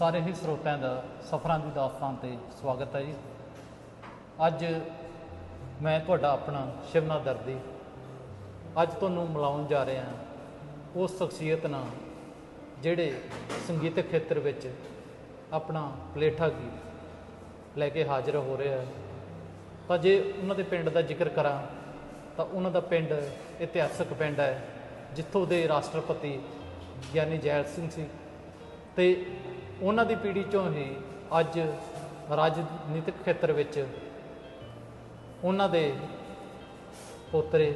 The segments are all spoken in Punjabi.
ਸਾਰੇ ਹੀ ਸਰੋਤਿਆਂ ਦਾ, ਸਫਰਾਂ ਦੀ ਦਾਸਤਾਨ ਤੇ ਸਵਾਗਤ ਹੈ ਜੀ। ਅੱਜ ਮੈਂ ਤੁਹਾਡਾ ਆਪਣਾ ਸ਼ਿਵਨਾ ਦਰਦੀ, ਅੱਜ ਤੁਹਾਨੂੰ ਮਿਲਾਉਣ ਜਾ ਰਿਹਾ ਹਾਂ ਉਸ ਸ਼ਖਸੀਅਤ ਨਾਲ, ਜਿਹੜੇ ਸੰਗੀਤਕ ਖੇਤਰ ਵਿੱਚ ਆਪਣਾ ਪਲੇਠਾ ਗੀਤ ਲੈ ਕੇ ਹਾਜ਼ਰ ਹੋ ਰਿਹਾ ਆ ਤਾਂ ਜੇ ਉਹਨਾਂ ਦੇ ਪਿੰਡ ਦਾ ਜ਼ਿਕਰ ਕਰਾਂ, ਤਾਂ ਉਹਨਾਂ ਦਾ ਪਿੰਡ ਇਤਿਹਾਸਕ ਪਿੰਡ ਹੈ, ਜਿੱਥੋਂ ਦੇ ਰਾਸ਼ਟਰਪਤੀ ਗਿਆਨੀ ਜੈਲ ਸਿੰਘ ਸੀ। ਤੇ ਉਹਨਾਂ ਦੀ ਪੀੜ੍ਹੀ ਚੋਂ ਹੀ ਅੱਜ ਰਾਜਨੀਤਿਕ ਖੇਤਰ ਵਿੱਚ ਉਹਨਾਂ ਦੇ ਪੋਤਰੇ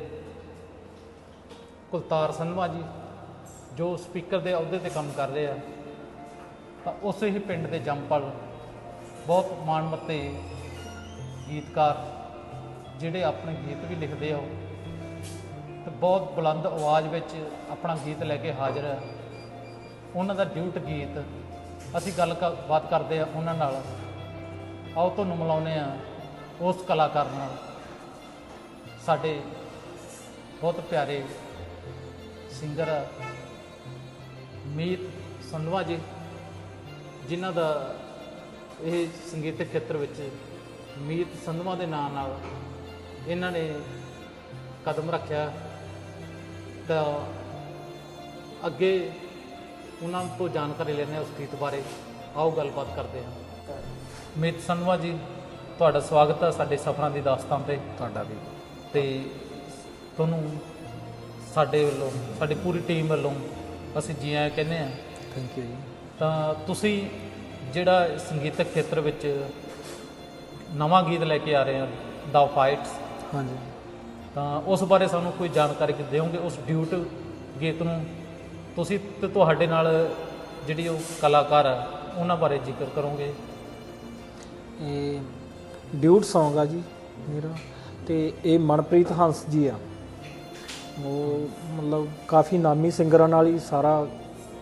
ਕੁਲਤਾਰ ਸੰਧਵਾ ਜੀ, ਜੋ ਸਪੀਕਰ ਦੇ ਅਹੁਦੇ ਤੇ ਕੰਮ ਕਰ ਰਹੇ ਆ, ਤਾਂ ਉਸੇ ਹੀ ਪਿੰਡ ਦੇ ਜੰਪਲ ਬਹੁਤ ਮਾਣਮੱਤੇ ਗੀਤਕਾਰ ਜਿਹੜੇ ਆਪਣੇ ਗੀਤ ਵੀ ਲਿਖਦੇ ਆ ਉਹ। ਤੇ ਬਹੁਤ ਬੁਲੰਦ ਆਵਾਜ਼ ਵਿੱਚ ਆਪਣਾ ਗੀਤ ਲੈ ਕੇ ਹਾਜ਼ਰ ਹੈ ਉਹਨਾਂ ਦਾ ਡਿਊਟ ਗੀਤ ਅਸੀਂ ਗੱਲ ਕ- ਬਾਤ ਕਰਦੇ ਆ ਉਹਨਾਂ ਨਾਲ। ਆਓ ਤੁਹਾਨੂੰ ਮਿਲਾਉਂਦੇ ਆ ਉਸ ਕਲਾਕਾਰ ਨਾਲ। ਸਾਡੇ ਬਹੁਤ ਪਿਆਰੇ ਸਿੰਗਰ ਮੀਤ ਸੰਧਵਾ ਜੀ, ਜਿਨ੍ਹਾਂ ਦਾ ਇਹ ਸੰਗੀਤਕ ਖੇਤਰ ਵਿੱਚ ਮੀਤ ਸੰਧਵਾ ਦੇ ਨਾਂ ਨਾਲ ਇਹਨਾਂ ਨੇ ਕਦਮ ਰੱਖਿਆ। ਤਾਂ ਅੱਗੇ ਉਹਨਾਂ ਤੋਂ ਜਾਣਕਾਰੀ ਲੈਣੇ ਉਸ ਗੀਤ ਬਾਰੇ। ਆਓ ਗੱਲਬਾਤ ਕਰਦੇ ਹਾਂ। ਮੀਤ ਸੰਧਵਾ ਜੀ ਤੁਹਾਡਾ ਸਵਾਗਤ ਹੈ ਸਾਡੇ ਸਫਰਾਂ ਦੀ ਦਾਸਤਾਨ ਤੇ। ਤੁਹਾਡਾ ਵੀ। ਤੇ ਤੁਹਾਨੂੰ ਸਾਡੇ ਵੱਲੋਂ ਸਾਡੀ ਪੂਰੀ ਟੀਮ ਵੱਲੋਂ ਅਸੀਂ ਜੀ ਆਇਆਂ ਕਹਿੰਦੇ ਆ ਥੈਂਕ ਯੂ ਜੀ। ਤਾਂ ਤੁਸੀਂ ਜਿਹੜਾ ਸੰਗੀਤਕ ਖੇਤਰ ਵਿੱਚ ਨਵਾਂ ਗੀਤ ਲੈ ਕੇ ਆ ਰਹੇ ਹੋ ਦਾ ਫਾਈਟਸ ਹਾਂਜੀ। ਤਾਂ ਉਸ ਬਾਰੇ ਸਾਨੂੰ ਕੋਈ ਜਾਣਕਾਰੀ ਦਿਓਗੇ ਉਸ ਡਿਊਟ ਗੀਤ ਨੂੰ ਤੁਸੀਂ ਤੇ ਤੁਹਾਡੇ ਨਾਲ ਜਿਹੜੀ ਉਹ ਕਲਾਕਾਰ ਆ ਉਹਨਾਂ ਬਾਰੇ ਜ਼ਿਕਰ ਕਰੋਗੇ? ਇਹ ਡਿਊਟ Song ਆ ਜੀ ਮੇਰਾ। ਤੇ ਇਹ ਮਨਪ੍ਰੀਤ ਹੰਸ ਜੀ ਆ। ਉਹ ਮਤਲਬ ਕਾਫੀ ਨਾਮੀ ਸਿੰਗਰਾਂ ਨਾਲ ਹੀ ਸਾਰਾ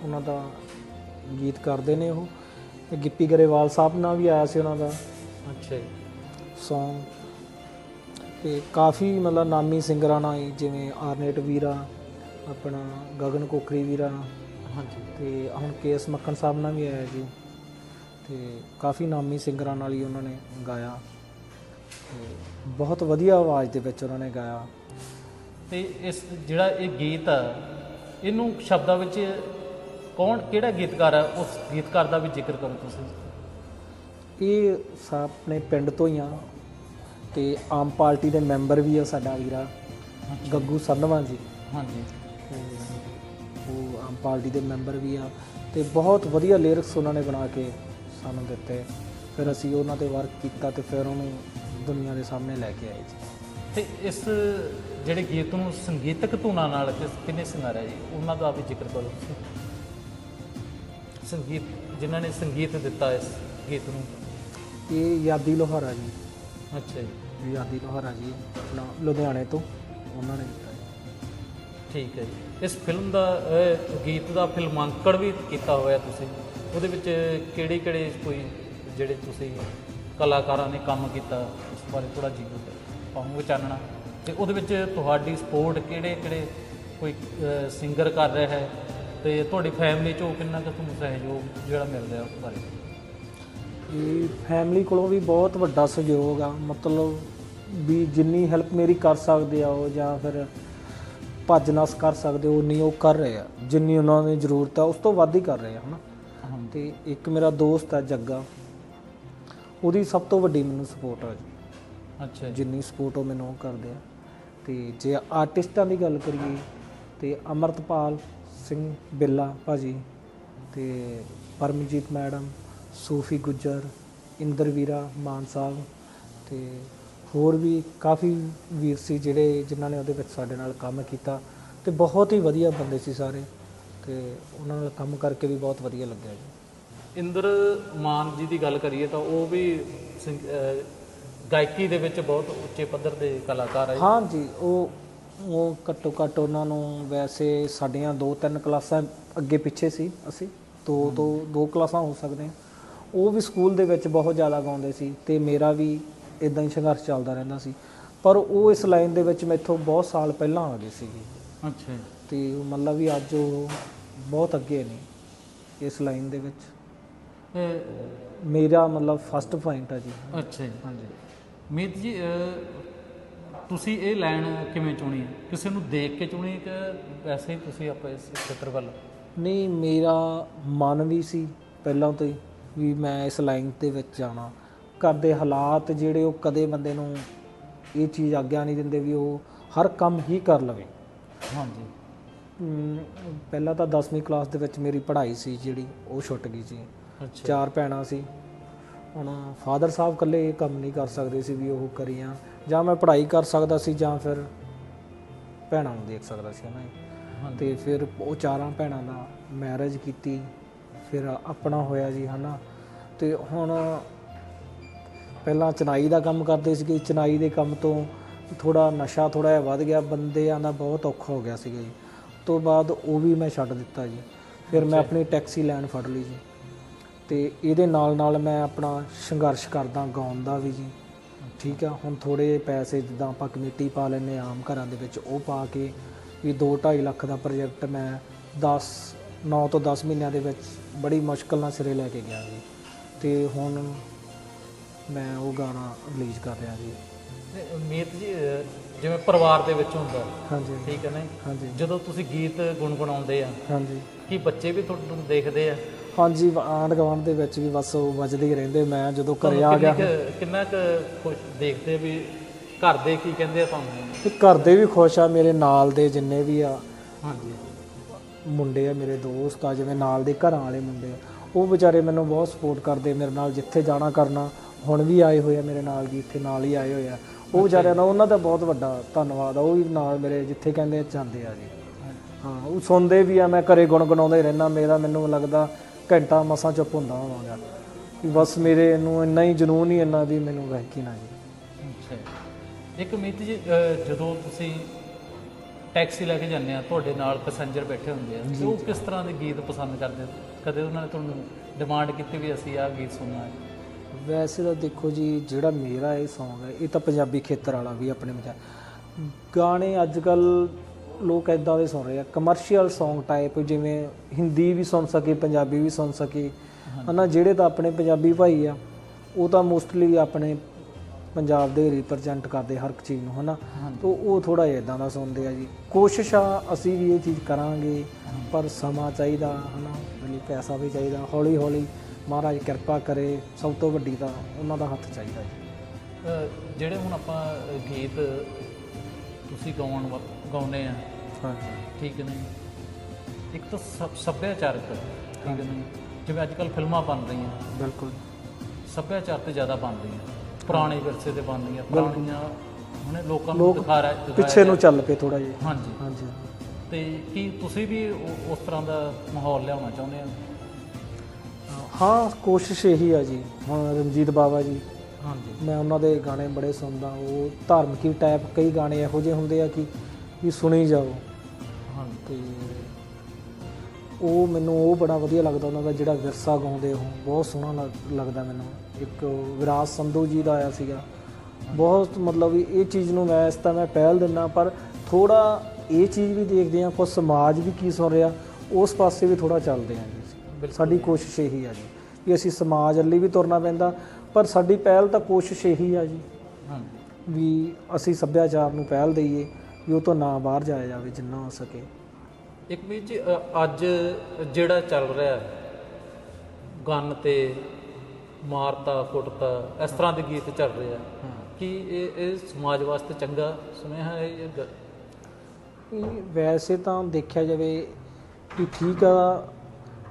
ਉਹਨਾਂ ਦਾ ਗੀਤ ਕਰਦੇ ਨੇ ਉਹ। ਤੇ ਗਿੱਪੀ ਗਰੇਵਾਲ ਸਾਹਿਬ ਨਾਲ ਵੀ ਆਇਆ ਸੀ ਉਹਨਾਂ ਦਾ ਅੱਛਾ ਜੀ। Song ਤੇ ਕਾਫੀ ਮਤਲਬ ਨਾਮੀ ਸਿੰਗਰਾਂ ਨਾਲ ਹੀ ਜਿਵੇਂ ਆਰਨੇਟ ਵੀਰਾ ਆਪਣਾ ਗਗਨ ਕੋਕਰੀ ਵੀਰਾ। ਹਾਂਜੀ। ਤੇ ਹੁਣ ਕੇਐਸ ਮੱਖਣ ਸਾਹਿਬ ਨਾਲ ਵੀ ਆਇਆ ਜੀ। ਤੇ ਕਾਫੀ ਨਾਮੀ ਸਿੰਗਰਾਂ ਨਾਲ ਹੀ ਉਹਨਾਂ ਨੇ ਗਾਇਆ। ਤੇ ਬਹੁਤ ਵਧੀਆ ਆਵਾਜ਼ ਦੇ ਵਿੱਚ ਉਹਨਾਂ ਨੇ ਗਾਇਆ। ਤੇ ਇਸ ਜਿਹੜਾ ਇਹ ਗੀਤ ਆ ਇਹਨੂੰ ਸ਼ਬਦਾਂ ਵਿੱਚ ਕੌਣ ਕਿਹੜਾ ਗੀਤਕਾਰ ਹੈ ਉਸ ਗੀਤਕਾਰ ਦਾ ਵੀ ਜ਼ਿਕਰ ਕਰੋ ਤੁਸੀਂ। ਇਹ ਆਪਣੇ ਪਿੰਡ ਤੋਂ ਹੀ ਆ। ਤੇ ਆਮ ਪਾਰਟੀ ਦੇ ਮੈਂਬਰ ਵੀ ਆ ਸਾਡਾ ਵੀਰਾ ਗੱਗੂ ਸੰਧਵਾ ਜੀ। ਹਾਂਜੀ। ਉਹ ਆਮ ਪਾਰਟੀ ਦੇ ਮੈਂਬਰ ਵੀ ਆ ਤੇ ਬਹੁਤ ਵਧੀਆ ਲਿਰਿਕਸ ਉਹਨਾਂ ਨੇ ਬਣਾ ਕੇ ਸਾਨੂੰ ਦਿੱਤੇ। ਫਿਰ ਅਸੀਂ ਉਹਨਾਂ ਤੇ ਵਰਕ ਕੀਤਾ ਤੇ ਫਿਰ ਉਹਨੂੰ ਦੁਨੀਆ ਦੇ ਸਾਹਮਣੇ ਲੈ ਕੇ ਆਏ ਜੀ। ਤੇ ਇਸ ਜਿਹੜੇ ਗੀਤ ਨੂੰ ਸੰਗੀਤਕ ਧੁਨਾਂ ਨਾਲ ਕਿਸ ਕਿੰਨੇ ਸੰਗਾਰਿਆ ਜੀ? ਉਹਨਾਂ ਦਾ ਵੀ ਜ਼ਿਕਰ ਕਰੋ ਤੁਸੀਂ। ਸੰਗੀਤ ਜਿਨ੍ਹਾਂ ਨੇ ਸੰਗੀਤ ਦਿੱਤਾ ਇਸ ਗੀਤ ਨੂੰ। ਇਹ ਯਾਦੀ ਲੋਹਾਰਾ ਜੀ। ਅੱਛਾ ਜੀ। ਯਾਦੀ ਲੋਹਾਰਾ ਜੀ ਆਪਣਾ ਲੁਧਿਆਣੇ ਤੋਂ। ਉਹਨਾਂ ਨੇ ਦਿੱਤਾ। ਠੀਕ ਹੈ ਜੀ। ਇਸ ਫਿਲਮ ਦਾ ਅਹ, ਗੀਤ ਦਾ ਫਿਲਮਾਂਕਣ ਵੀ ਕੀਤਾ ਹੋਇਆ ਤੁਸੀਂ। ਉਹਦੇ ਵਿੱਚ ਕਿਹੜੇ ਕਿਹੜੇ ਕੋਈ ਜਿਹੜੇ ਤੁਸੀਂ ਕਲਾਕਾਰਾਂ ਨੇ ਕੰਮ ਕੀਤਾ ਉਸ ਬਾਰੇ ਥੋੜਾ ਜ਼ਿਕਰ ਪਾਉਂਗੇ ਚਾਨਣਾ। ਤੇ ਉਹਦੇ ਵਿੱਚ ਤੁਹਾਡੀ ਸਪੋਰਟ ਕਿਹੜੇ ਕਿਹੜੇ ਕੋਈ ਸਿੰਗਰ ਕਰ ਰਿਹਾ ਹੈ? ਤੇ ਤੁਹਾਡੀ ਫੈਮਿਲੀ ਚੋਂ ਕਿੰਨਾ ਕੁ ਤੁਹਾਨੂੰ ਸਹਿਯੋਗ ਜਿਹੜਾ ਮਿਲ ਰਿਹਾ ਉਸ ਬਾਰੇ? ਇਹ ਫੈਮਿਲੀ ਕੋਲੋਂ ਵੀ ਬਹੁਤ ਵੱਡਾ ਸਹਿਯੋਗ ਆ। ਮਤਲਬ ਵੀ ਜਿੰਨੀ ਹੈਲਪ ਮੇਰੀ ਕਰ ਸਕਦੇ ਆ ਉਹ ਜਾਂ ਫਿਰ ਭੱਜ ਨਸ ਕਰ ਸਕਦੇ ਉਹ ਨਹੀਂ ਉਹ ਕਰ ਰਹੇ ਆ ਜਿੰਨੀ ਉਹਨਾਂ ਨੇ ਜ਼ਰੂਰਤ ਆ ਉਸ ਤੋਂ ਵੱਧ ਹੀ ਕਰ ਰਹੇ ਆ ਹਨਾ? ਹਾਂ ਤੇ ਇੱਕ ਮੇਰਾ ਦੋਸਤ ਆ ਜੱਗਾ ਉਹਦੀ ਸਭ ਤੋਂ ਵੱਡੀ ਮੈਨੂੰ ਸਪੋਰਟ ਆ ਜੀ। ਅੱਛਾ ਜੀ। ਜਿੰਨੀ ਸਪੋਰਟ ਉਹ ਮੈਨੂੰ ਉਹ ਕਰਦੇ ਆ। ਤੇ ਜੇ ਆਰਟਿਸਟਾਂ ਦੀ ਗੱਲ ਕਰੀਏ ਤੇ ਅਮਰਤਪਾਲ ਸਿੰਘ ਬਿੱਲਾ ਭਾਜੀ ਤੇ ਪਰਮਜੀਤ ਮੈਡਮ ਸੂਫੀ ਗੁੱਜਰ ਇੰਦਰ ਵੀਰਾ ਮਾਨ ਸਾਹਿਬ ਤੇ ਹੋਰ ਵੀ ਕਾਫੀ ਵੀਰ ਸੀ ਜਿਹੜੇ ਜਿਨ੍ਹਾਂ ਨੇ ਉਹਦੇ ਵਿੱਚ ਸਾਡੇ ਨਾਲ ਕੰਮ ਕੀਤਾ ਤੇ ਬਹੁਤ ਹੀ ਵਧੀਆ ਬੰਦੇ ਸੀ ਸਾਰੇ ਤੇ ਉਹਨਾਂ ਨਾਲ ਕੰਮ ਕਰਕੇ ਵੀ ਬਹੁਤ ਵਧੀਆ ਲੱਗਿਆ ਜੀ। ਇੰਦਰ ਮਾਨ ਜੀ ਦੀ ਗੱਲ ਕਰੀਏ ਤਾਂ ਉਹ ਵੀ ਗਾਇਕੀ ਦੇ ਵਿੱਚ ਬਹੁਤ ਉੱਚੇ ਪੱਧਰ ਦੇ ਕਲਾਕਾਰ ਹੈ ਹਾਂ ਜੀ ਉਹ ਉਹ ਘੱਟੋ ਘੱਟ ਉਹਨਾਂ ਨੂੰ ਵੈਸੇ ਸਾਡੀਆਂ ਦੋ ਤਿੰਨ ਕਲਾਸਾਂ ਅੱਗੇ ਪਿੱਛੇ ਸੀ ਅਸੀਂ ਦੋ ਤੋਂ ਦੋ ਕਲਾਸਾਂ ਹੋ ਸਕਦੇ ਆ ਉਹ ਵੀ ਸਕੂਲ ਦੇ ਵਿੱਚ ਬਹੁਤ ਜ਼ਿਆਦਾ ਗਾਉਂਦੇ ਸੀ ਤੇ ਮੇਰਾ ਵੀ ਇਦਾਂ ਹੀ ਸੰਘਰਸ਼ ਚੱਲਦਾ ਰਹਿੰਦਾ ਸੀ। ਪਰ ਉਹ ਇਸ ਲਾਈਨ ਦੇ ਵਿੱਚ ਮੈਥੋਂ ਬਹੁਤ ਸਾਲ ਪਹਿਲਾਂ ਆ ਗਏ ਸੀਗੇ। ਅੱਛਾ। ਤੇ ਉਹ ਮਤਲਬ ਵੀ ਅੱਜ ਉਹ ਬਹੁਤ ਅੱਗੇ ਨੇ ਇਸ ਲਾਈਨ ਦੇ ਵਿੱਚ। ਮੇਰਾ ਮਤਲਬ ਫਸਟ ਪੁਆਇੰਟ ਆ ਜੀ। ਅੱਛਾ ਜੀ ਹਾਂਜੀ। ਮੀਤ ਜੀ ਤੁਸੀਂ ਇਹ ਲਾਈਨ ਕਿਵੇਂ ਚੁਣੀ? ਹੈ? ਕਿਸੇ ਨੂੰ ਦੇਖ ਕੇ ਚੁਣੀ ਕਿ ਵੈਸੇ ਹੀ ਤੁਸੀਂ ਆਪਾਂ ਇਸ ਖੇਤਰ ਵੱਲ? ਨਹੀਂ ਮੇਰਾ ਮਨ ਵੀ ਸੀ ਪਹਿਲਾਂ ਤੋਂ ਹੀ ਵੀ ਮੈਂ ਇਸ ਲਾਈਨ ਦੇ ਵਿੱਚ ਜਾਣਾ। ਘਰ ਦੇ ਹਾਲਾਤ ਜਿਹੜੇ ਉਹ ਕਦੇ ਬੰਦੇ ਨੂੰ ਇਹ ਚੀਜ਼ ਆਗਿਆ ਨਹੀਂ ਦਿੰਦੇ ਵੀ ਉਹ ਹਰ ਕੰਮ ਹੀ ਕਰ ਲਵੇ। ਹਾਂਜੀ। ਪਹਿਲਾਂ ਤਾਂ 10ਵੀਂ ਕਲਾਸ ਦੇ ਵਿੱਚ ਮੇਰੀ ਪੜ੍ਹਾਈ ਸੀ ਜਿਹੜੀ ਉਹ ਛੁੱਟ ਗਈ ਸੀ। ਅੱਛਾ। ਚਾਰ ਭੈਣਾਂ ਸੀ। ਹੁਣ ਫਾਦਰ ਸਾਹਿਬ ਇਕੱਲੇ ਇਹ ਕੰਮ ਨਹੀਂ ਕਰ ਸਕਦੇ ਸੀ ਵੀ ਉਹ ਕਰੀਆਂ। ਜਾਂ ਮੈਂ ਪੜ੍ਹਾਈ ਕਰ ਸਕਦਾ ਸੀ ਜਾਂ ਫਿਰ ਭੈਣਾਂ ਨੂੰ ਦੇਖ ਸਕਦਾ ਸੀ ਨਾ ਤੇ ਫਿਰ ਉਹ ਚਾਰਾਂ ਭੈਣਾਂ ਦਾ ਮੈਰਿਜ ਕੀਤੀ ਫਿਰ ਆਪਣਾ ਹੋਇਆ ਜੀ ਹਨਾ ਤੇ ਹੁਣ ਪਹਿਲਾਂ ਚਨਾਈ ਦਾ ਕੰਮ ਕਰਦੇ ਸੀਗੇ ਚਨਾਈ ਦੇ ਕੰਮ ਤੋਂ ਥੋੜਾ ਨਸ਼ਾ ਥੋੜਾ ਜਿਹਾ ਵੱਧ ਗਿਆ ਬੰਦਿਆਂ ਦਾ ਬਹੁਤ ਔਖਾ ਹੋ ਗਿਆ ਸੀਗਾ ਜੀ। ਤੋਂ ਬਾਅਦ ਉਹ ਵੀ ਮੈਂ ਛੱਡ ਦਿੱਤਾ ਜੀ। ਫਿਰ ਮੈਂ ਆਪਣੀ ਟੈਕਸੀ ਲੈਣ ਫੜ ਲਈ ਜੀ। ਤੇ ਇਹਦੇ ਨਾਲ ਨਾਲ ਮੈਂ ਆਪਣਾ ਸੰਘਰਸ਼ ਕਰਦਾ ਗਾਉਣ ਦਾ ਵੀ ਜੀ। ਠੀਕ ਆ ਹੁਣ ਥੋੜੇ ਪੈਸੇ ਜਿੱਦਾਂ ਆਪਾਂ ਕਮੇਟੀ ਪਾ ਹਾਂ ਆਮ ਘਰਾਂ ਦੇ ਵਿੱਚ ਉਹ ਪਾ ਕੇ ਵੀ 2.5 ਲੱਖ ਦਾ ਪ੍ਰੋਜੈਕਟ ਮੈਂ 10 9 ਤੋਂ 10 ਮਹੀਨਿਆਂ ਦੇ ਵਿੱਚ ਬੜੀ ਮੁਸ਼ਕਲ ਨਾਲ ਸਿਰੇ ਲੈ ਕੇ ਗਿਆ ਜੀ। ਤੇ ਹੁਣ ਮੈਂ ਉਹ ਗਾਣਾ ਰਿਲੀਜ਼ ਕਰ ਰਿਹਾ ਜੀ। ਮੀਤ ਜੀ ਅਹ, ਜਿਵੇਂ ਪਰਿਵਾਰ ਦੇ ਵਿੱਚ ਹੁੰਦਾ ਹਾਂਜੀ। ਠੀਕ ਹੈ ਨਾ ਜੀ? ਹਾਂਜੀ। ਜਦੋਂ ਤੁਸੀਂ ਗੀਤ ਗੁੰਗੁਣਾਉਂਦੇ ਆ ਹਾਂਜੀ। ਕੀ ਬੱਚੇ ਵੀ ਤੁਹਾਨੂੰ ਦੇਖਦੇ ਆ? ਹਾਂਜੀ ਆਂਢ ਗੁਆਂਢ ਦੇ ਵਿੱਚ ਵੀ ਬਸ ਉਹ ਵੱਜਦੇ ਹੀ ਰਹਿੰਦੇ। ਮੈਂ ਜਦੋਂ ਘਰੇ ਤੁਹਾਨੂੰ ਆ ਗਿਆ ਕਿੰਨੀ ਕੁ- ਕਿੰਨਾ ਕੁ ਖੁਸ਼ ਦੇਖਦੇ ਵੀ ਘਰ ਦੇ ਕੀ ਕਹਿੰਦੇ ਆ ਤੁਹਾਨੂੰ? ਤੇ ਘਰ ਦੇ ਵੀ ਖੁਸ਼ ਆ ਮੇਰੇ ਨਾਲ ਦੇ ਜਿੰਨੇ ਵੀ ਆ। ਹਾਂਜੀ। ਮੁੰਡੇ ਆ ਮੇਰੇ ਦੋਸਤ ਆ ਜਿਵੇਂ ਨਾਲ ਦੇ ਘਰਾਂ ਵਾਲੇ ਮੁੰਡੇ ਆ। ਉਹ ਵਿਚਾਰੇ ਮੈਨੂੰ ਬਹੁਤ ਸਪੋਰਟ ਕਰਦੇ ਮੇਰੇ ਨਾਲ ਜਿੱਥੇ ਜਾਣਾ ਕਰਨਾ ਹੁਣ ਵੀ ਆਏ ਹੋਏ ਆ ਮੇਰੇ ਨਾਲ ਜੀ ਇੱਥੇ ਨਾਲ ਹੀ ਆਏ ਹੋਏ ਆ। ਉਹ ਵਿਚਾਰਿਆਂ ਦਾ ਉਹਨਾਂ ਦਾ ਬਹੁਤ ਵੱਡਾ ਧੰਨਵਾਦ ਆ ਉਹ ਵੀ ਨਾਲ ਮੇਰੇ ਜਿੱਥੇ ਕਹਿੰਦੇ ਜਾਂਦੇ ਆ ਜੀ। ਹਾਂ ਉਹ ਸੁਣਦੇ ਵੀ ਆ ਮੈਂ ਘਰੇ ਗੁਣਗੁਣਾਉਂਦਾ ਹੀ ਰਹਿਣਾ ਮੇਰਾ ਮੈਨੂੰ ਲੱਗਦਾ ਘੰਟਾ ਮਸਾਂ ਚੁੱਪ ਹੁੰਦਾ ਹੋਵਾਂਗਾ। ਬਸ ਮੇਰੇ ਨੂੰ ਇੰਨਾ ਹੀ ਜਨੂਨ ਹੀ ਇੰਨਾ ਵੀ ਮੈਨੂੰ ਗਾਇਕੀ ਨਾ ਜੀ। ਅੱਛਾ ਇੱਕ ਮੀਤ ਜੀ ਜਦੋਂ ਤੁਸੀਂ ਟੈਕਸੀ ਲੈ ਕੇ ਜਾਂਦੇ ਆ ਤੁਹਾਡੇ ਨਾਲ ਪੈਸੇਂਜਰ ਬੈਠੇ ਹੁੰਦੇ ਆ ਤੇ ਉਹ ਕਿਸ ਤਰ੍ਹਾਂ ਦੇ ਗੀਤ ਪਸੰਦ ਕਰਦੇ? ਕਦੇ ਉਹਨਾਂ ਨੇ ਤੁਹਾਨੂੰ ਡਿਮਾਂਡ ਕੀਤੀ ਵੀ ਅਸੀਂ ਆਹ ਗੀਤ ਸੁਣਨਾ ਹੈ? ਵੈਸੇ ਤਾਂ ਦੇਖੋ ਜੀ ਜਿਹੜਾ ਮੇਰਾ ਇਹ Song ਹੈ ਇਹ ਤਾਂ ਪੰਜਾਬੀ ਖੇਤਰ ਵਾਲਾ ਵੀ ਆਪਣੇ ਵਿੱਚ। ਗਾਣੇ ਅੱਜ ਕੱਲ ਲੋਕ ਐਦਾਂ ਦੇ ਸੁਣ ਰਹੇ ਆ ਕਮਰਸ਼ੀਅਲ Song ਟਾਈਪ ਜਿਵੇਂ ਹਿੰਦੀ ਵੀ ਸੁਣ ਸਕੇ ਪੰਜਾਬੀ ਵੀ ਸੁਣ ਸਕੇ। ਹਨਾ ਜਿਹੜੇ ਤਾਂ ਆਪਣੇ ਪੰਜਾਬੀ ਭਾਈ ਆ ਉਹ ਤਾਂ ਮੋਸਟਲੀ ਆਪਣੇ ਪੰਜਾਬ ਦੇ ਰਿਪਰੈਜ਼ੈਂਟ ਕਰਦੇ ਹਰ ਇੱਕ ਚੀਜ਼ ਨੂੰ ਹਨਾ। ਤੋਂ ਉਹ ਥੋੜਾ ਜਿਹਾ ਇਦਾਂ ਦਾ ਸੁਣਦੇ ਆ ਜੀ। ਕੋਸ਼ਿਸ਼ ਆ ਅਸੀਂ ਵੀ ਇਹ ਚੀਜ਼ ਕਰਾਂਗੇ ਪਰ ਸਮਾਂ ਚਾਹੀਦਾ ਹਨਾ ਮੈਨੂੰ ਪੈਸਾ ਵੀ ਚਾਹੀਦਾ ਹੌਲੀ ਹੌਲੀ ਮਹਾਰਾਜ ਕਿਰਪਾ ਕਰੇ ਸਭ ਤੋਂ ਵੱਡੀ ਤਾਂ ਉਹਨਾਂ ਦਾ ਹੱਥ ਚਾਹੀਦਾ ਜੀ। ਅਹ, ਜਿਹੜੇ ਹੁਣ ਆਪਾਂ ਗੀਤ ਤੁਸੀਂ ਗਾਉਣ ਵਾ- ਗਾਉਂਦੇ ਆ। ਹਾਂਜੀ। ਠੀਕ ਹੈ ਨਾ? ਇੱਕ ਤਾਂ ਸਭ- ਸੱਭਿਆਚਾਰਕ ਠੀਕ ਹੈ ਨਾ? ਜਿਵੇਂ ਅੱਜ ਕੱਲ ਫਿਲਮਾਂ ਬਣ ਰਹੀਆਂ। ਬਿਲਕੁਲ। ਸੱਭਿਆਚਾਰ ਤੇ ਜ਼ਿਆਦਾ ਬਣ ਰਹੀਆਂ। ਪੁਰਾਣੇ ਵਿਰਸੇ ਤੇ ਬਣ ਰਹੀਆਂ। ਪੁਰਾਣੀਆਂ ਹੁਣੇ ਲੋਕਾਂ ਨੂੰ ਦਿਖਾ ਰਿਹਾ ਦਿਖਾਇਆ ਪਿੱਛੇ ਨੂੰ ਚੱਲ ਪਏ ਥੋੜਾ ਜਿਹਾ। ਹਾਂਜੀ। ਹਾਂਜੀ। ਤੇ ਕੀ ਤੁਸੀਂ ਵੀ ਉਸ ਤਰ੍ਹਾਂ ਦਾ ਮਾਹੌਲ ਲਿਆਉਣਾ ਚਾਹੁੰਦੇ ਹੋ? ਹਾਂ ਕੋਸ਼ਿਸ਼ ਇਹੀ ਆ ਜੀ। ਹੁਣ ਰਣਜੀਤ ਬਾਵਾ ਜੀ। ਹਾਂਜੀ। ਮੈਂ ਉਹਨਾਂ ਦੇ ਗਾਣੇ ਬੜੇ ਸੁਣਦਾ। ਉਹ ਧਾਰਮਿਕ ਟਾਈਪ ਕਈ ਗਾਣੇ ਇਹੋ ਜਿਹੇ ਹੁੰਦੇ ਆ ਕਿ ਵੀ ਸੁਣੀ ਜਾਓ। ਹਾਂਜੀ। ਤੇ ਉਹ ਮੈਨੂੰ ਉਹ ਬੜਾ ਵਧੀਆ ਲੱਗਦਾ ਉਹਨਾਂ ਦਾ ਜਿਹੜਾ ਵਿਰਸਾ ਗਾਉਂਦੇ ਉਹ। ਬਹੁਤ ਸੋਹਣਾ ਲੱਗ- ਲੱਗਦਾ ਮੈਨੂੰ। ਇੱਕ ਵਿਰਾਜ ਸੰਧੂ ਜੀ ਦਾ ਆਇਆ ਸੀਗਾ। ਬਹੁਤ ਮਤਲਬ ਵੀ ਇਹ ਚੀਜ਼ ਨੂੰ ਮੈਂ ਇਸ ਤਾਂ ਮੈਂ ਪਹਿਲ ਦਿੰਦਾ ਪਰ ਥੋੜਾ ਇਹ ਚੀਜ਼ ਵੀ ਦੇਖਦੇ ਆ ਕੁਝ ਸਮਾਜ ਵੀ ਕੀ ਸੁਣ ਰਿਹਾ ਉਸ ਪਾਸੇ ਵੀ ਥੋੜਾ ਚੱਲਦੇ ਆ ਜੀ। ਸਾਡੀ ਕੋਸ਼ਿਸ਼ ਇਹੀ ਆ ਜੀ ਵੀ ਅਸੀਂ ਸਮਾਜ ਵੱਲ ਵੀ ਤੁਰਨਾ ਪੈਂਦਾ ਪਰ ਸਾਡੀ ਪਹਿਲ ਤਾਂ ਕੋਸ਼ਿਸ਼ ਇਹੀ ਆ ਜੀ। ਵੀ ਅਸੀਂ ਸੱਭਿਆਚਾਰ ਨੂੰ ਪਹਿਲ ਦਈਏ ਵੀ ਉਹ ਤੋਂ ਨਾ ਬਾਹਰ ਜਾਇਆ ਜਾਵੇ ਜਿੰਨਾ ਹੋ ਸਕੇ। ਇੱਕ ਵੀ ਜੀ ਅੱਜ ਜਿਹੜਾ ਚੱਲ ਰਿਹਾ ਗਨ ਤੇ ਮਾਰਤਾ ਕੁੱਟਤਾ ਇਸ ਤਰ੍ਹਾਂ ਦੇ ਗੀਤ ਚੱਲ ਰਹੇ ਆ। ਕੀ ਇਹ ਇਹ ਸਮਾਜ ਵਾਸਤੇ ਚੰਗਾ ਸੁਨੇਹਾ ਹੈ ਇਹ ਵੈਸੇ ਤਾਂ ਦੇਖਿਆ ਜਾਵੇ ਕਿ ਠੀਕ ਆ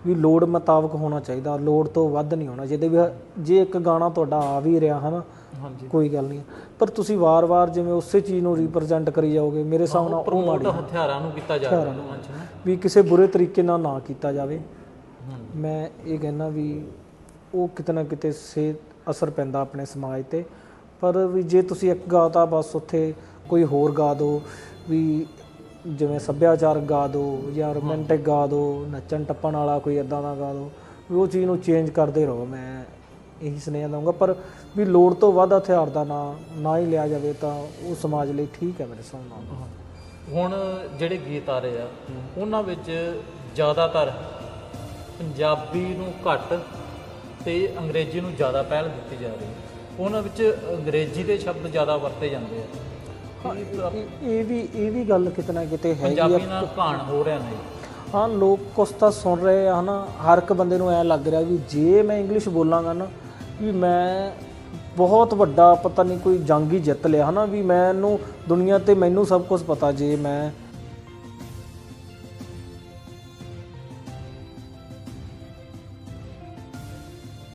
ਵੀ ਲੋੜ ਮੁਤਾਬਕ ਹੋਣਾ ਚਾਹੀਦਾ ਲੋੜ ਤੋਂ ਵੱਧ ਨਹੀਂ ਹੋਣਾ ਜਿਹਦੇ ਵੀ ਜੇ ਇੱਕ ਗਾਣਾ ਤੁਹਾਡਾ ਆ ਵੀ ਰਿਹਾ ਹਨਾ? ਹਾਂਜੀ। ਕੋਈ ਗੱਲ ਨਹੀਂ। ਪਰ ਤੁਸੀਂ ਵਾਰ-ਵਾਰ ਜਿਵੇਂ ਉਸੇ ਚੀਜ਼ ਨੂੰ ਰਿਪਰੈਜ਼ੈਂਟ ਕਰੀ ਜਾਓਗੇ ਮੇਰੇ ਹਿਸਾਬ ਨਾਲ ਉਹ ਮਾੜੀ। ਹਥਿਆਰਾਂ ਨੂੰ ਕੀਤਾ ਜਾ ਰਿਹਾ ਲੋਕਾਂ 'ਚ ਵੀ ਕਿਸੇ ਬੁਰੇ ਤਰੀਕੇ ਨਾਲ ਨਾ ਕੀਤਾ ਜਾਵੇ। ਮੈਂ ਇਹ ਕਹਿਣਾ ਵੀ ਉਹ ਕਿਤੇ ਨਾ ਕਿਤੇ ਸੇ ਅਸਰ ਪੈਂਦਾ ਆਪਣੇ ਸਮਾਜ ਤੇ। ਪਰ ਵੀ ਜੇ ਤੁਸੀਂ ਇੱਕ ਗਾਤਾ ਬਸ ਉੱਥੇ ਕੋਈ ਹੋਰ ਗਾ ਦਿਓ ਵੀ ਜਿਵੇਂ ਸੱਭਿਆਚਾਰਕ ਗਾ ਦਿਓ ਜਾਂ ਰੋਮਾਂਟਿਕ ਗਾ ਦਿਓ ਨੱਚਣ ਟੱਪਣ ਵਾਲਾ ਕੋਈ ਇਦਾਂ ਦਾ ਗਾ ਦਿਓ ਵੀ ਉਹ ਚੀਜ਼ ਨੂੰ ਚੇਂਜ ਕਰਦੇ ਰਹੋ, ਮੈਂ ਇਹੀ ਸੁਨੇਹਾ ਦਊਂਗਾ। ਪਰ ਵੀ ਲੋੜ ਤੋਂ ਵੱਧ ਹਥਿਆਰ ਦਾ ਨਾ ਨਾ ਹੀ ਲਿਆ ਜਾਵੇ ਤਾਂ ਉਹ ਸਮਾਜ ਲਈ ਠੀਕ ਹੈ ਮੇਰੇ ਹਿਸਾਬ ਨਾਲ। ਹੁਣ ਜਿਹੜੇ ਗੀਤ ਆ ਰਹੇ ਆ, ਉਹਨਾਂ ਵਿੱਚ ਜ਼ਿਆਦਾਤਰ ਪੰਜਾਬੀ ਨੂੰ ਘੱਟ ਤੇ ਅੰਗਰੇਜ਼ੀ ਨੂੰ ਜ਼ਿਆਦਾ ਪਹਿਲ ਦਿੱਤੀ ਜਾ ਰਹੀ ਹੈ। ਉਹਨਾਂ ਵਿੱਚ ਅੰਗਰੇਜ਼ੀ ਦੇ ਸ਼ਬਦ ਜ਼ਿਆਦਾ ਵਰਤੇ ਜਾਂਦੇ ਆ। ਇਹ ਵੀ ਇਹ ਵੀ ਗੱਲ ਕਿਤੇ ਨਾ ਕਿਤੇ ਹੈਗੀ ਆ। ਪੰਜਾਬੀ ਨਾਲ ਘਾਣ ਹੋ ਰਿਹਾ ਨੇ ਹਾਂ ਲੋਕ ਕੁਛ ਤਾਂ ਸੁਣ ਰਹੇ ਆ ਹਨਾ। ਹਰ ਇੱਕ ਬੰਦੇ ਨੂੰ ਐ ਲੱਗ ਰਿਹਾ ਵੀ ਜੇ ਮੈਂ ਇੰਗਲਿਸ਼ ਬੋਲਾਂਗਾ ਨਾ ਵੀ ਮੈਂ ਬਹੁਤ ਵੱਡਾ ਪਤਾ ਨਹੀਂ ਕੋਈ ਜੰਗ ਹੀ ਜਿੱਤ ਲਿਆ ਹਨਾ। ਵੀ ਮੈਨੂੰ ਦੁਨੀਆ ਤੇ ਮੈਨੂੰ ਸਭ ਕੁਝ ਪਤਾ ਜੇ ਮੈਂ